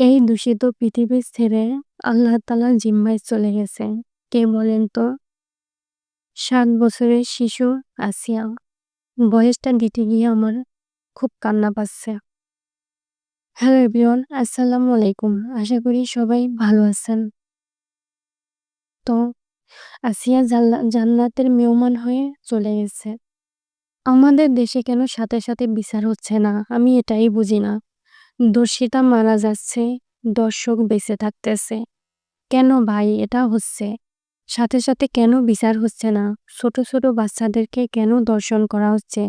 এই দূষিত পৃথিবী ছেড়ে আল্লাহ তালা জিম্মায় চলে গেছে। কে বলেন তো? সাত বছরের শিশু আসিয়া। বয়সটা দিতে গিয়ে আমার খুব কান্না পাচ্ছে। হ্যালো এভরিওয়ান, আসসালামু আলাইকুম। আশা করি সবাই ভালো আছেন। তো আসিয়া জান্নাতের মেহমান হয়ে চলে গেছে। আমাদের দেশে কেন সাথে সাথে বিচার হচ্ছে না আমি এটাই বুঝি না। দর্শিতা মারা যাচ্ছে, দর্শক বেঁচে থাকতেছে। কেন ভাই এটা হচ্ছে? সাথে সাথে কেন বিচার হচ্ছে না? ছোট ছোট বাচ্চাদেরকে কেন দর্শন করা হচ্ছে?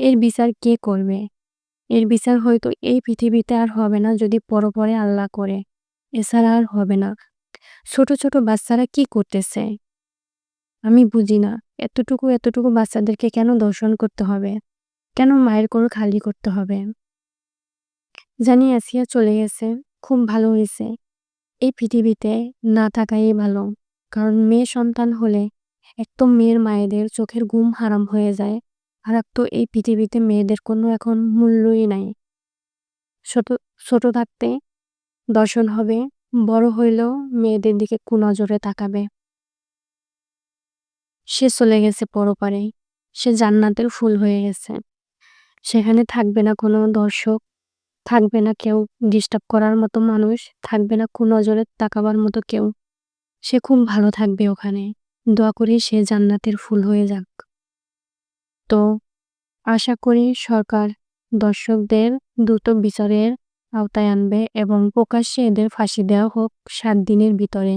এর বিচার কে করবে? এর বিচার হয়তো এই পৃথিবীতে আর হবে না যদি পরপরে আল্লাহ করে। এছাড়া আর হবে না। ছোট ছোট বাচ্চারা কি করতেছে? আমি বুঝি না। এতটুকু এতটুকু বাচ্চাদেরকে কেন দর্শন করতে হবে? কেন মায়ের কোল খালি করতে হবে? জানি আসিয়া চলে গেছে। খুব ভালো হয়েছে। এই পৃথিবীতে না থাকাই ভালো। কারণ মেয়ে সন্তান হলে তো মেয়ের মায়েদের চোখের ঘুম হারাম হয়ে যায়। আর তো এই পৃথিবীতে মেয়েদের কোনো এখন মূল্যই নাই। ছোট ছোট থাকতে দর্শন হবে, বড় হইলেও মেয়েদের দিকে কুনজরে তাকাবে। সে চলে গেছে পরপারে। সে জান্নাতের ফুল হয়ে গেছে। সেখানে থাকবে না কোনো দর্শক। থাকবে না কেউ ডিস্টার্ব করার মতো মানুষ থাকবে না, কোন নজরে তাকাবার মতো কেউ। সে খুব ভালো থাকবে ওখানে। দোয়া করি সে জান্নাতের ফুল হয়ে যাক। তো, আশা করি সরকার দর্শকদের দ্রুত বিচারের আওতায় আনবে এবং প্রকাশ্যে এদের ফাঁসি দেওয়া হোক সাত দিনের ভিতরে।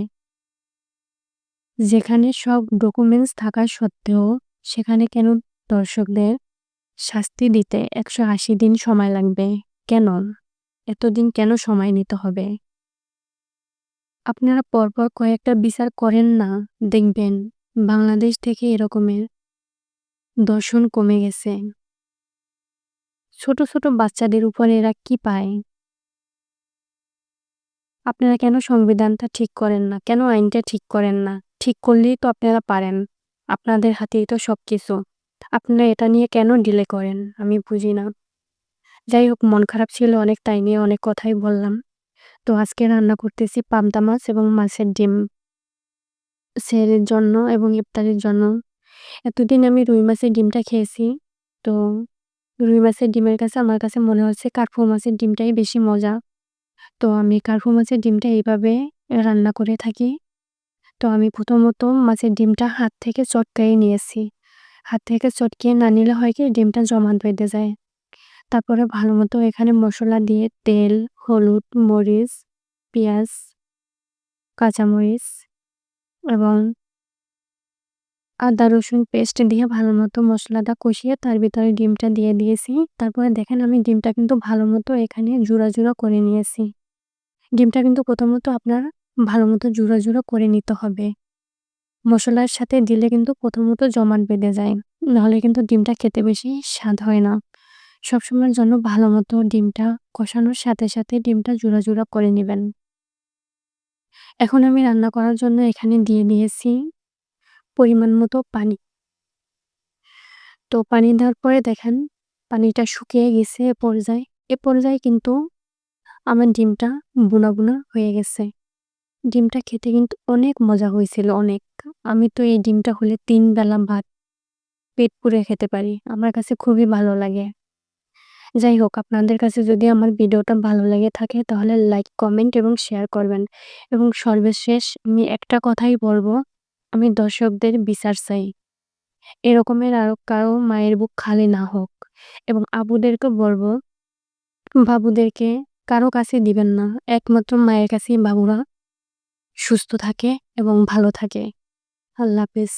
যেখানে সব ডকুমেন্টস থাকা সত্ত্বেও সেখানে কেন দর্শকদের শাস্তি দিতে একশো আশি দিন সময় লাগবে? কেন? এতদিন কেন সময় নিতে হবে? আপনারা পরপর কয়েকটা বিচার করেন না, দেখবেন। বাংলাদেশ থেকে এরকমের দর্শন কমে গেছে। ছোট ছোট বাচ্চাদের উপরে এরা কি পায়? আপনারা কেন সংবিধানটা ঠিক করেন না? কেন আইনটা ঠিক করেন না? ঠিক করলেই তো আপনারা পারেন। আপনাদের হাতেই তো সব কিছু আপনারা এটা নিয়ে কেন ডিলে করেন? আমি বুঝি না। যাই হোক মন খারাপ ছিল অনেক তাই নিয়ে অনেক কথাই বললাম। তো আজকে রান্না করতেছি পাবদা মাছ এবং মাছের ডিম। সেরের জন্য এবং ইফতারের জন্য। এতদিন আমি রুই মাছের ডিমটা খেয়েছি। তো রুই মাছের ডিমের কাছে আমার কাছে মনে হচ্ছে কার্ফু মাছের ডিমটাই বেশি মজা। তো আমি কার্ফু মাছের ডিমটা এইভাবে রান্না করে থাকি। তো আমি প্রথমত মাছের ডিমটা হাত থেকে চটকাই নিয়েছি। হাত থেকে চটকিয়ে না নিলে হয় কি, ডিমটা জমাট বেঁধে যায়। তারপরে ভালো মতো এখানে মশলা দিয়ে তেল, হলুদ, মরিচ, পেঁয়াজ, কাঁচামরিচ এবং আদা, রসুন পেস্ট দিয়ে ভালো মতো মশলাটা কষিয়ে তার ভিতরে ডিমটা দিয়ে দিয়েছি। তারপরে দেখেন আমি ডিমটা কিন্তু ভালো মতো এখানে জুড়া জুড়া করে নিয়েছি। ডিমটা কিন্তু প্রথমত আপনার ভালো মতো জুড়া জুড়া করে নিতে হবে। মশলার সাথে দিলে কিন্তু প্রথমত জমাট বেঁধে যায়। নাহলে কিন্তু ডিমটা খেতে বেশি স্বাদ হয় না। সবসময়ের জন্য ভালো মতো ডিমটা কষানোর সাথে সাথে ডিমটা জোড়া জোড়া করে নেবেন। এখন আমি রান্না করার জন্য এখানে দিয়ে দিয়েছি পরিমাণ মতো পানি। তো পানি দেওয়ার পরে দেখেন পানিটা শুকিয়ে গেছে এ পর্যায়ে। এ পর্যায়ে কিন্তু আমার ডিমটা বুনা বুনা হয়ে গেছে। ডিমটা খেতে কিন্তু অনেক মজা হয়েছিল, অনেক। আমি তো এই ডিমটা হলে তিন বেলা ভাত পেট পুরে খেতে পারি। আমার কাছে খুবই ভালো লাগে। যাই হোক আপনাদের কাছে যদি আমার ভিডিওটা ভালো লেগে থাকে, তাহলে লাইক, কমেন্ট এবং শেয়ার করবেন। এবং সর্বশেষ আমি একটা কথাই বলব, আমি দর্শকদের বিচার চাই। এরকমের আরও কারও মায়ের বুক খালি না হোক। এবং আবুদেরকে বলব, বাবুদেরকে কারও কাছে দিবেন না। একমাত্র মায়ের কাছেই বাবুরা সুস্থ থাকে এবং ভালো থাকে। আল্লাহ হাফেজ।